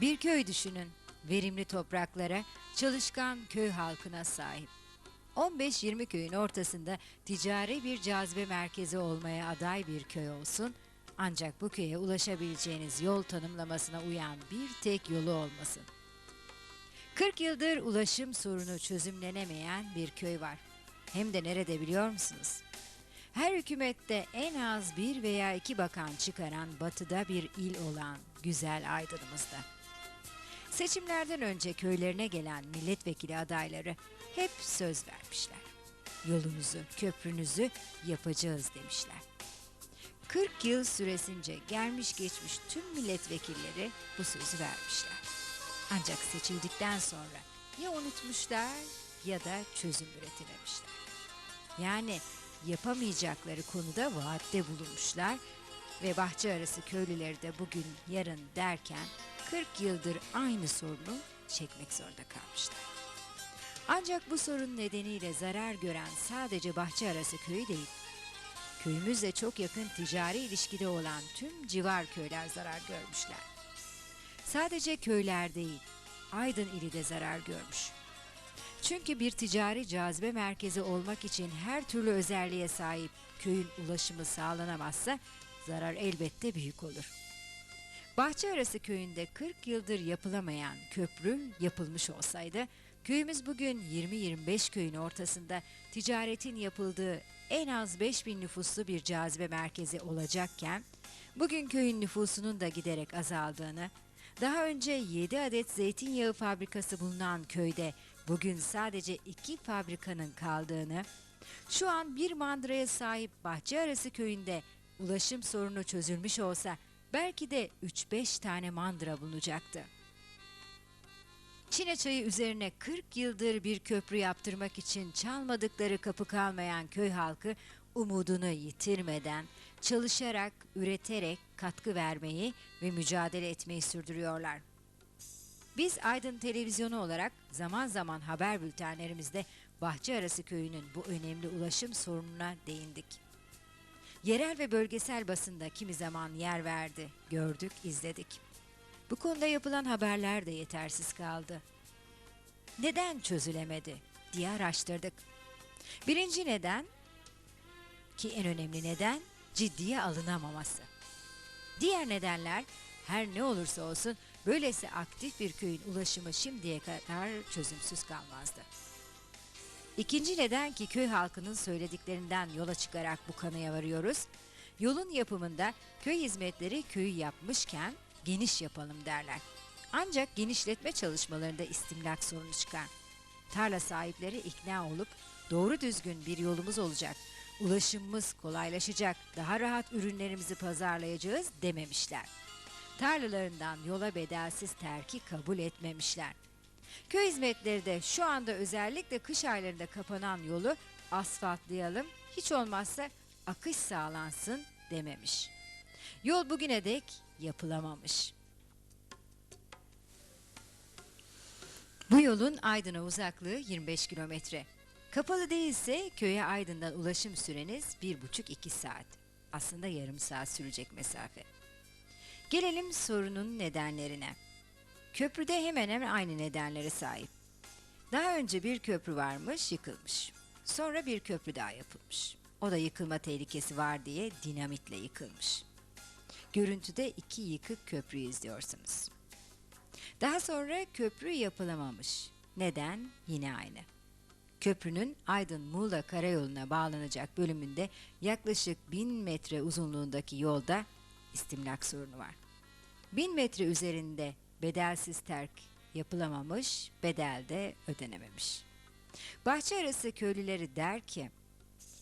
Bir köy düşünün. Verimli topraklara, çalışkan köy halkına sahip. 15-20 köyün ortasında ticari bir cazibe merkezi olmaya aday bir köy olsun, ancak bu köye ulaşabileceğiniz yol tanımlamasına uyan bir tek yolu olmasın. 40 yıldır ulaşım sorunu çözümlenemeyen bir köy var. Hem de nerede biliyor musunuz? Her hükümette en az bir veya iki bakan çıkaran batıda bir il olan güzel Aydın'ımızda. Seçimlerden önce köylerine gelen milletvekili adayları hep söz vermişler. Yolunuzu, köprünüzü yapacağız demişler. 40 yıl süresince gelmiş geçmiş tüm milletvekilleri bu sözü vermişler. Ancak seçildikten sonra ya unutmuşlar ya da çözüm üretememişler. Yani yapamayacakları konuda vaatte bulunmuşlar ve bahçe arası köylüleri de bugün yarın derken 40 yıldır aynı sorunu çekmek zorunda kalmışlar. Ancak bu sorun nedeniyle zarar gören sadece bahçe arası köyü değil. Köyümüzle çok yakın ticari ilişkide olan tüm civar köyler zarar görmüşler. Sadece köyler değil, Aydın ili de zarar görmüş. Çünkü bir ticari cazibe merkezi olmak için her türlü özelliğe sahip köyün ulaşımı sağlanamazsa zarar elbette büyük olur. Bahçearası köyünde 40 yıldır yapılamayan köprü yapılmış olsaydı köyümüz bugün 20-25 köyün ortasında ticaretin yapıldığı en az 5000 nüfuslu bir cazibe merkezi olacakken bugün köyün nüfusunun da giderek azaldığını, daha önce 7 adet zeytinyağı fabrikası bulunan köyde bugün sadece 2 fabrikanın kaldığını, şu an bir mandıraya sahip Bahçearası köyünde ulaşım sorunu çözülmüş olsa belki de 3-5 tane mandıra bulunacaktı. Çine çayı üzerine 40 yıldır bir köprü yaptırmak için çalmadıkları kapı kalmayan köy halkı umudunu yitirmeden çalışarak, üreterek katkı vermeyi ve mücadele etmeyi sürdürüyorlar. Biz Aydın Televizyonu olarak zaman zaman haber bültenlerimizde Bahçearası Köyü'nün bu önemli ulaşım sorununa değindik. Yerel ve bölgesel basında kimi zaman yer verdi, gördük, izledik. Bu konuda yapılan haberler de yetersiz kaldı. Neden çözülemedi diye araştırdık. Birinci neden ki en önemli neden ciddiye alınamaması. Diğer nedenler her ne olursa olsun böylesi aktif bir köyün ulaşımı şimdiye kadar çözümsüz kalmazdı. İkinci neden ki köy halkının söylediklerinden yola çıkarak bu kanıya varıyoruz. Yolun yapımında köy hizmetleri köyü yapmışken geniş yapalım derler. Ancak genişletme çalışmalarında istimlak sorunu çıkar. Tarla sahipleri ikna olup doğru düzgün bir yolumuz olacak, ulaşımımız kolaylaşacak, daha rahat ürünlerimizi pazarlayacağız dememişler. Tarlalarından yola bedelsiz terki kabul etmemişler. Köy hizmetleri de şu anda özellikle kış aylarında kapanan yolu asfaltlayalım, hiç olmazsa akış sağlansın dememiş. Yol bugüne dek yapılamamış. Bu yolun Aydın'a uzaklığı 25 kilometre. Kapalı değilse köye Aydın'dan ulaşım süreniz 1,5-2 saat. Aslında yarım saat sürecek mesafe. Gelelim sorunun nedenlerine. Köprüde hemen hemen aynı nedenlere sahip. Daha önce bir köprü varmış, yıkılmış. Sonra bir köprü daha yapılmış. O da yıkılma tehlikesi var diye dinamitle yıkılmış. Görüntüde iki yıkık köprüyü izliyorsunuz. Daha sonra köprü yapılamamış. Neden? Yine aynı. Köprünün Aydın-Muğla karayoluna bağlanacak bölümünde yaklaşık 1000 metre uzunluğundaki yolda istimlak sorunu var. 1000 metre üzerinde bedelsiz terk yapılamamış, bedel de ödenememiş. Bahçe arası köylüleri der ki,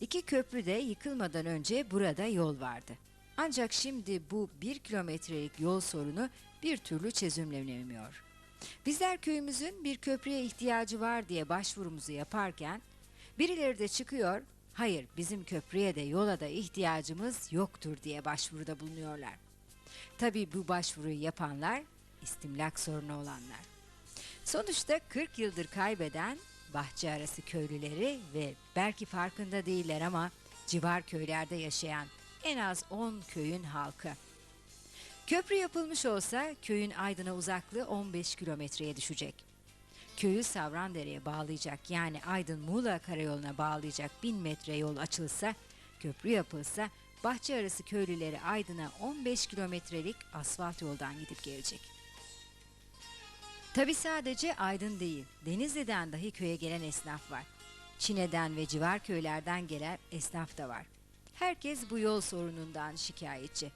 iki köprü de yıkılmadan önce burada yol vardı. Ancak şimdi bu bir kilometrelik yol sorunu bir türlü çözümlenemiyor. Bizler köyümüzün bir köprüye ihtiyacı var diye başvurumuzu yaparken birileri de çıkıyor, hayır bizim köprüye de yola da ihtiyacımız yoktur diye başvuruda bulunuyorlar. Tabii bu başvuruyu yapanlar istimlak sorunu olanlar. Sonuçta 40 yıldır kaybeden bahçe arası köylüleri ve belki farkında değiller ama civar köylerde yaşayan en az 10 köyün halkı. Köprü yapılmış olsa köyün Aydın'a uzaklığı 15 kilometreye düşecek. Köyü Savrandere'ye bağlayacak yani Aydın-Muğla karayoluna bağlayacak 1000 metre yol açılsa, köprü yapılsa bahçe arası köylüleri Aydın'a 15 kilometrelik asfalt yoldan gidip gelecek. Tabi sadece Aydın değil, Denizli'den dahi köye gelen esnaf var. Çine'den ve civar köylerden gelen esnaf da var. Herkes bu yol sorunundan şikayetçi.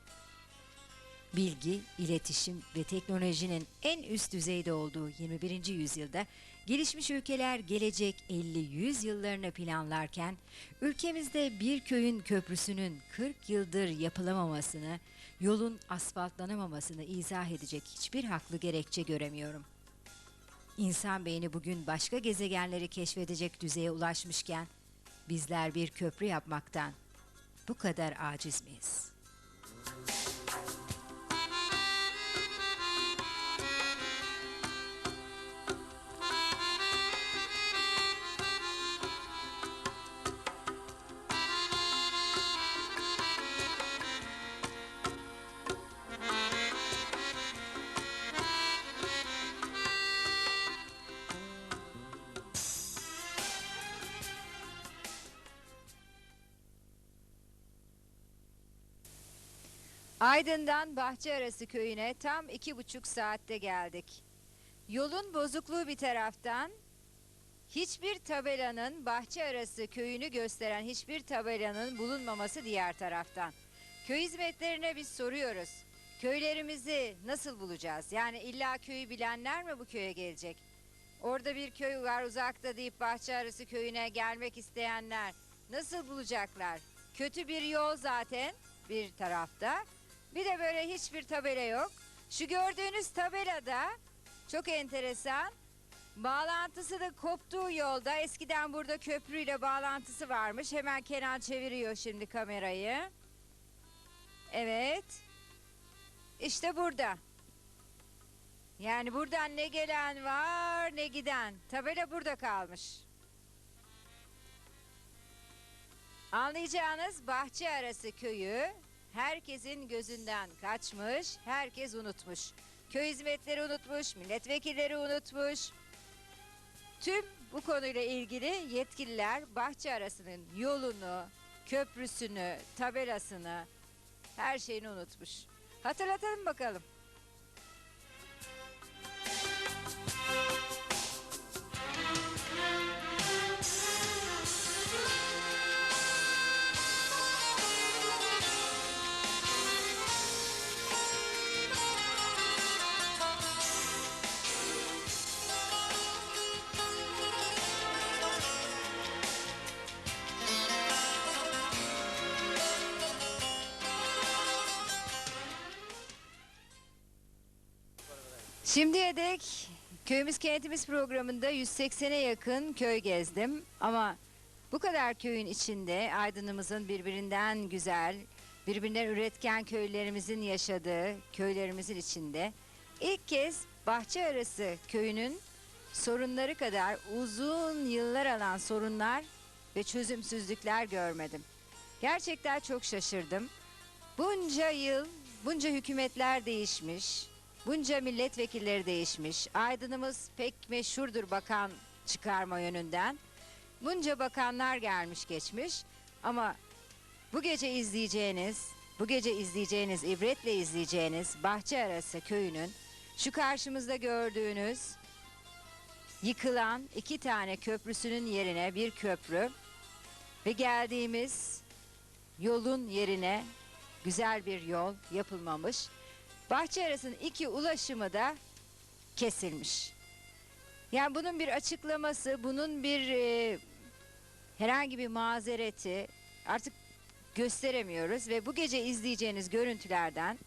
Bilgi, iletişim ve teknolojinin en üst düzeyde olduğu 21. yüzyılda gelişmiş ülkeler gelecek 50-100 yıllarını planlarken ülkemizde bir köyün köprüsünün 40 yıldır yapılamamasını, yolun asfaltlanamamasını izah edecek hiçbir haklı gerekçe göremiyorum. İnsan beyni bugün başka gezegenleri keşfedecek düzeye ulaşmışken bizler bir köprü yapmaktan bu kadar aciz miyiz? Aydın'dan Bahçearası köyüne tam iki buçuk saatte geldik. Yolun bozukluğu bir taraftan, hiçbir tabelanın Bahçearası köyünü gösteren hiçbir tabelanın bulunmaması diğer taraftan. Köy hizmetlerine biz soruyoruz. Köylerimizi nasıl bulacağız? Yani illa köyü bilenler mi bu köye gelecek? Orada bir köy var uzakta deyip Bahçearası köyüne gelmek isteyenler nasıl bulacaklar? Kötü bir yol zaten bir tarafta. Bir de böyle hiçbir tabela yok. Şu gördüğünüz tabelada çok enteresan. Bağlantısı da koptuğu yolda. Eskiden burada köprüyle bağlantısı varmış. Hemen Kenan çeviriyor şimdi kamerayı. Evet. İşte burada. Yani buradan ne gelen var ne giden. Tabela burada kalmış. Anlayacağınız bahçe arası köyü herkesin gözünden kaçmış, herkes unutmuş. Köy hizmetleri unutmuş, milletvekilleri unutmuş. Tüm bu konuyla ilgili yetkililer bahçe arasının yolunu, köprüsünü, tabelasını, her şeyini unutmuş. Hatırlatalım bakalım. Şimdiye dek köyümüz kentimiz programında 180'e yakın köy gezdim ama bu kadar köyün içinde Aydın'ımızın birbirinden güzel, birbirinden üretken köylerimizin yaşadığı köylerimizin içinde ilk kez bahçe arası köyünün sorunları kadar uzun yıllar alan sorunlar ve çözümsüzlükler görmedim. Gerçekten çok şaşırdım. Bunca yıl, bunca hükümetler değişmiş, bunca milletvekilleri değişmiş. Aydınımız pek meşhurdur bakan çıkarma yönünden. Bunca bakanlar gelmiş geçmiş ama bu gece izleyeceğiniz, bu gece izleyeceğiniz, ibretle izleyeceğiniz Bahçe Arası köyünün şu karşımızda gördüğünüz yıkılan iki tane köprüsünün yerine bir köprü ve geldiğimiz yolun yerine güzel bir yol yapılmamış. Bahçe arasının iki ulaşımı da kesilmiş. Yani bunun bir açıklaması, bunun bir e, herhangi bir mazereti artık gösteremiyoruz ve bu gece izleyeceğiniz görüntülerden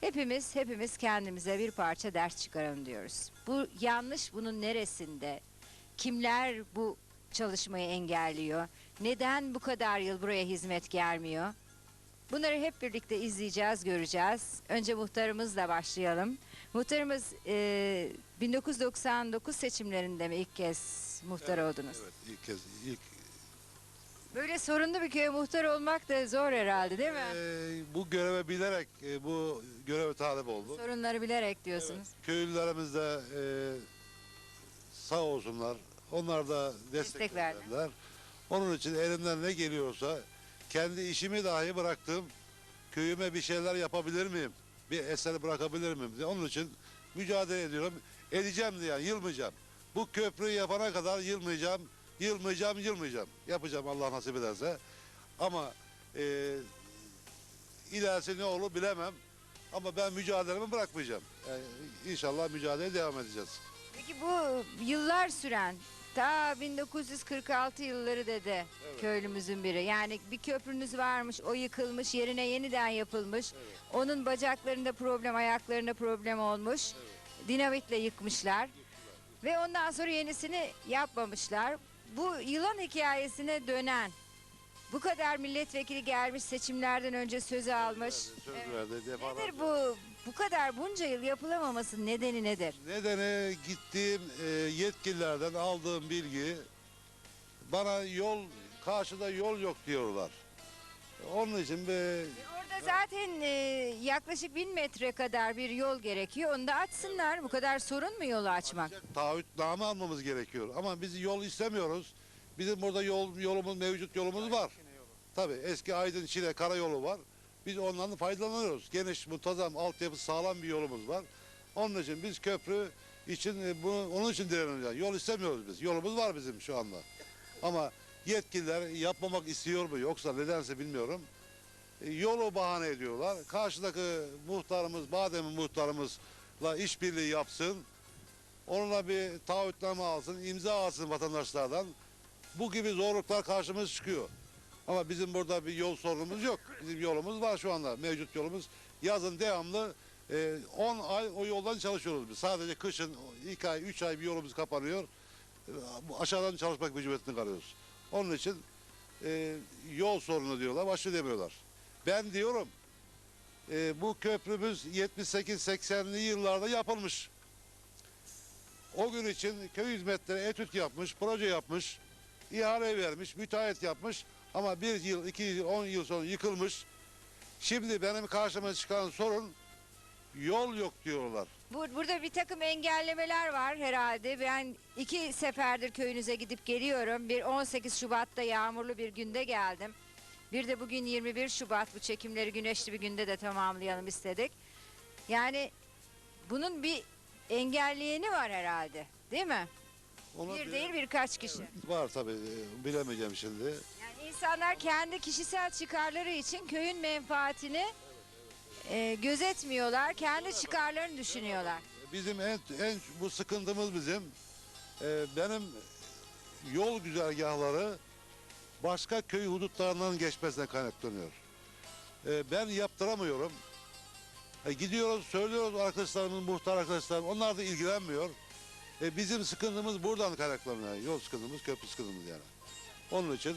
hepimiz hepimiz kendimize bir parça ders çıkaralım diyoruz. Bu yanlış bunun neresinde? Kimler bu çalışmayı engelliyor? Neden bu kadar yıl buraya hizmet gelmiyor? Bunları hep birlikte izleyeceğiz, göreceğiz. Önce muhtarımızla başlayalım. Muhtarımız e, 1999 seçimlerinde mi ilk kez muhtar Evet, oldunuz? Evet, ilk kez ilk Böyle sorunlu bir köye muhtar olmak da zor herhalde değil mi? Ee, bu göreve bilerek e, bu göreve talip oldum. Sorunları bilerek diyorsunuz. Köylülerimiz de e, sağ olsunlar. Onlar da destek, Destek verdiler. Onun için elimden ne geliyorsa kendi işimi dahi bıraktım. Köyüme bir şeyler yapabilir miyim? Bir eser bırakabilir miyim? diye. Onun için mücadele ediyorum. Edeceğim diye yılmayacağım. Bu köprüyü yapana kadar yılmayacağım. Yılmayacağım, yılmayacağım. Yapacağım Allah nasip ederse. Ama e, ilerisi ne olur bilemem. Ama ben mücadelemi bırakmayacağım. Yani inşallah mücadeleye devam edeceğiz. Peki bu yıllar süren ta 1946 yılları dedi köylümüzün biri. Yani bir köprünüz varmış, o yıkılmış, yerine yeniden yapılmış. Onun bacaklarında problem, ayaklarında problem olmuş. Dinamitle yıkmışlar. Ve ondan sonra yenisini yapmamışlar. Bu yılan hikayesine dönen bu kadar milletvekili gelmiş seçimlerden önce sözü almış. Söz Evet. verdi. defalarca. Nedir bu bu kadar bunca yıl yapılamamasının nedeni nedir? Nedeni gittiğim e, yetkililerden aldığım bilgi bana yol karşıda yol yok diyorlar. Onun için bir E, Orada zaten e, yaklaşık bin metre kadar bir yol gerekiyor. Onu da açsınlar. Bu kadar sorun mu yolu açmak? taahhütname almamız gerekiyor. Ama biz yol istemiyoruz. Bizim burada yol yolumuz mevcut yolumuz var. Tabii eski Aydın Çile karayolu var. Biz ondan faydalanıyoruz. Geniş, muntazam, altyapısı sağlam bir yolumuz var. Onun için biz köprü için e, bu, onun için direniyoruz. Yol istemiyoruz biz. Yolumuz var bizim şu anda. Ama yetkililer yapmamak istiyor mu yoksa nedense bilmiyorum. E, Yolu bahane ediyorlar. Karşıdaki muhtarımız, Badem'in muhtarımızla işbirliği yapsın. Onunla bir taahhütname alsın, imza alsın vatandaşlardan. Bu gibi zorluklar karşımıza çıkıyor. Ama bizim burada bir yol sorunumuz yok. Bizim yolumuz var şu anda. Mevcut yolumuz. Yazın devamlı e, 10 ay o yoldan çalışıyoruz biz. Sadece kışın 2 ay, 3 ay bir yolumuz kapanıyor. E, Aşağıdan çalışmak mecburiyetini kalıyoruz. Onun için e, yol sorunu diyorlar, başka demiyorlar. Ben diyorum e, bu köprümüz 78-80'li yıllarda yapılmış. O gün için köy hizmetleri etüt yapmış, proje yapmış, ihale vermiş, müteahhit yapmış ama bir yıl, iki yıl, on yıl sonra yıkılmış. Şimdi benim karşıma çıkan sorun yol yok diyorlar. Bu, burada bir takım engellemeler var herhalde. Ben iki seferdir köyünüze gidip geliyorum. Bir 18 Şubat'ta yağmurlu bir günde geldim. Bir de bugün 21 Şubat bu çekimleri güneşli bir günde de tamamlayalım istedik. Yani bunun bir engelleyeni var herhalde. Değil mi? Ona Bir değil birkaç kişi. Var tabii e, bilemeyeceğim şimdi. Yani insanlar kendi kişisel çıkarları için köyün menfaatini e, gözetmiyorlar. Kendi çıkarlarını düşünüyorlar. Bizim en, en bu sıkıntımız bizim. e, benim yol güzergahları başka köy hudutlarından geçmesine kaynaklanıyor. E, ben yaptıramıyorum. E, gidiyoruz, söylüyoruz arkadaşlarımız, muhtar arkadaşlarım. Onlar da ilgilenmiyor. E, bizim sıkıntımız buradan kaynaklanıyor. Yol sıkıntımız, köprü sıkıntımız yani. Onun için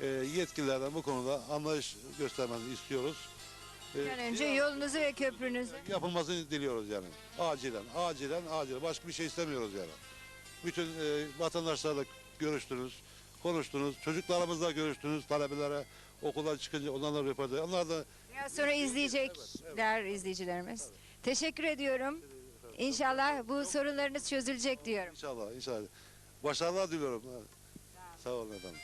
e, yetkililerden bu konuda anlayış göstermenizi istiyoruz. E, Bir an önce yolunuzu ve köprünüzü. yapılmasını diliyoruz yani. Acilen, acilen, acilen. Başka bir şey istemiyoruz yani. Bütün e, vatandaşlarla görüştünüz, konuştunuz. Çocuklarımızla görüştünüz. Talebelere okuldan çıkınca onlarla röportaj. Onlar da Biraz sonra izleyecekler izleyicilerimiz. Teşekkür ediyorum. İnşallah bu sorunlarınız çözülecek diyorum. inşallah, inşallah. Başarılar diliyorum. Sağ olun efendim.